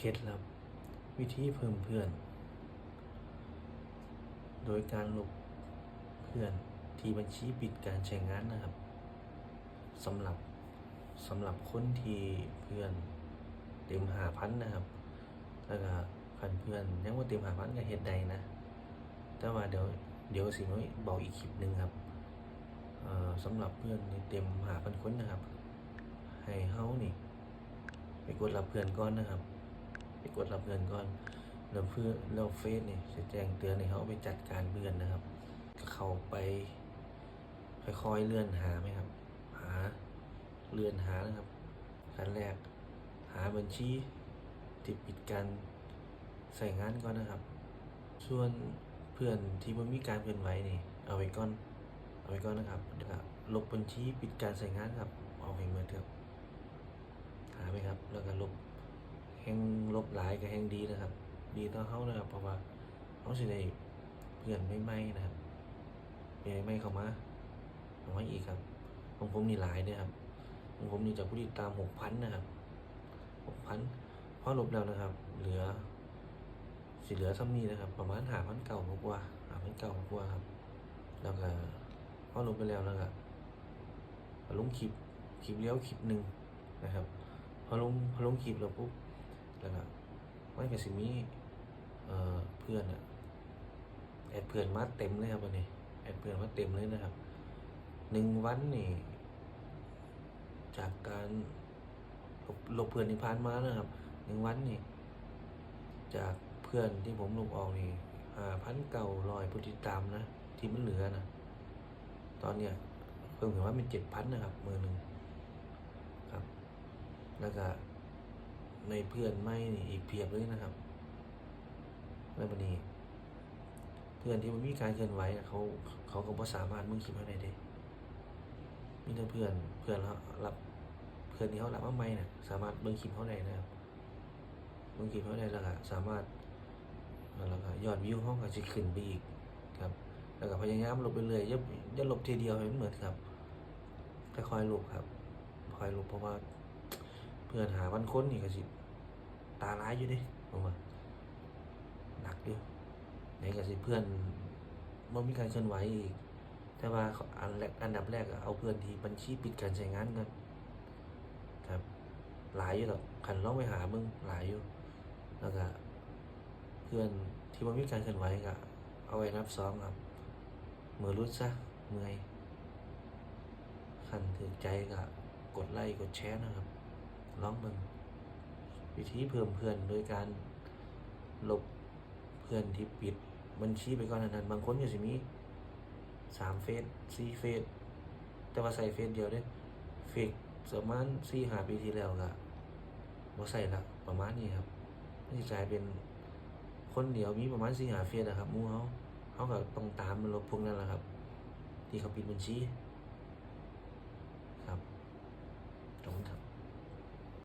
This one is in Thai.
เคล็ดลับ วิธีเพิ่มเพื่อน โดยการลบเพื่อนที่บัญชีปิดการใช้งานนะครับสำหรับสำหรับคนที่เพื่อนเต็มหาพันนะครับ แล้วก็คันเพื่อนยังว่าเต็มหาพันก็เฮ็ดใดนะ แต่ว่าเดี๋ยวเดี๋ยวสิมาบอกอีกคลิปหนึ่งครับสำหรับเพื่อนที่เต็มหาพันคนนะครับ ให้เฮานี่ไปกดรับเพื่อนก่อนนะครับ กดรับเพื่อนก่อนแล้วเพื่อนแล้วเฟซนี่จะแจ้งเตือนให้เขาไปจัดการเพื่อนนะครับ เข้าไปค่อยๆเลื่อนหาไหมครับ หาเลื่อนหานะครับขั้นแรกหาบัญชีที่ปิดการใส่งานก่อนนะครับ ส่วนเพื่อนที่มันมีการเคลื่อนไหวนี่เอาไว้ก่อนเอาไว้ก่อนนะครับแล้วก็ลบบัญชีปิดการใส่งานครับ เอาให้หมดครับหาไหมครับ แล้วก็ลบ ห่งลบหลายกับแห่งดีนะครับ ดีต่อเขานะครับ เพราะว่าเขาสิได้เพื่อนไม่ไม่นะครับเพื่อนไม่เข้ามาเอาไว้อีกครับของผมนี่หลายนี่ยครับของผมนี่จากผู้ติดตามหกพันนะครับหกพันพอลบแล้วนะครับ เหลือสิเหลือซ้ำนี้นะครับ ประมาณหาพันเก่ากว่าหาพันเก่ากว่าครับ แล้วก็พอลบไปแล้วแล้วก็ลงคลิปคลิปเลี้ยวคลิปหนึ่งนะครับ พอลงพอลงคลิปแล้วปุ๊บ แล้วก็ไม่กับสิมีเอ่อเพื่อนอะแอดเพื่อนมาเต็มเลยครับวันนี้แอดเพื่อนมาเต็มเลยนะครับหนึ่งวันนี่จากการลบลบเพื่อนที่ผ่านมานะครับหนึ่งวันนี่จากเพื่อนที่ผมลบออกนี่ห้าพันเก่าลอยผู้ติดตามนะ ที่มันเหลือนะ ตอนเนี้ยเพิ่มถึงว่าเป็นเจ็ดพันนะครับมือหนึ่งครับแล้วก็ ในเพื่อนไม่นี่อีกเพียบเลยนะครับแล้ววันนี้ เพื่อนที่มันมีการเคลื่อนไหวเขาเขาก็บ่สามารถมึงคิดว่าได้เด้มีแต่เพื่อนเพื่อนเขารับเพื่อนที่เขารับมาใหม่น่ะสามารถเบิ่งคลิปเขาได้นะครับเบิ่งคลิปเขาได้แล้วก็สามารถแล้วก็ยอดวิวเขาก็จะขึ้นไปอีกครับ แล้วก็พยายามลบไปเรื่อยอย่าอย่าลบทีเดียวให้มันเหมือนครับค่อยๆลบครับค่อยลบเพราะว่าเพื่อนหาวันค้นนี่ก็สิ ตาร้ายอยู่ดิผมว่าหนักอยู่ไหนก็สิเพื่อนมันมีการเคลื่อนไหวอีก แต่ว่าอันแรกอันดับแรกอะเอาเพื่อนที่บัญชีปิดการใช้งานกันครับหลายอยู่หรอกขันลองไปหามึงหลายอยู่ แล้วก็เพื่อนที่มันมีการเคลื่อนไหวก็เอาไว้นับซ้อมครับมือรุดซะเมื่อยขันถือใจก็กดไลค์กดแชร์นะครับลองเบิ่ง วิธีเพิ่มเพื่อนโดยการลบเพื่อนที่ปิดบัญชีไปก่อนนั้นบางคนก็สิมีสามเฟซสี่เฟซแต่ว่าใส่เฟซเดียวเด้เฟซประมาณสี่หาปีที่แล้วก็บ่ใส่ละประมาณนี้ครับนี่กลายเป็นคนเดียวมีประมาณสี่หาเฟซนะครับมูเขาเขาก็ต้องตามมันลบพวกนั้นแหละครับ ที่เขาปิดบัญชี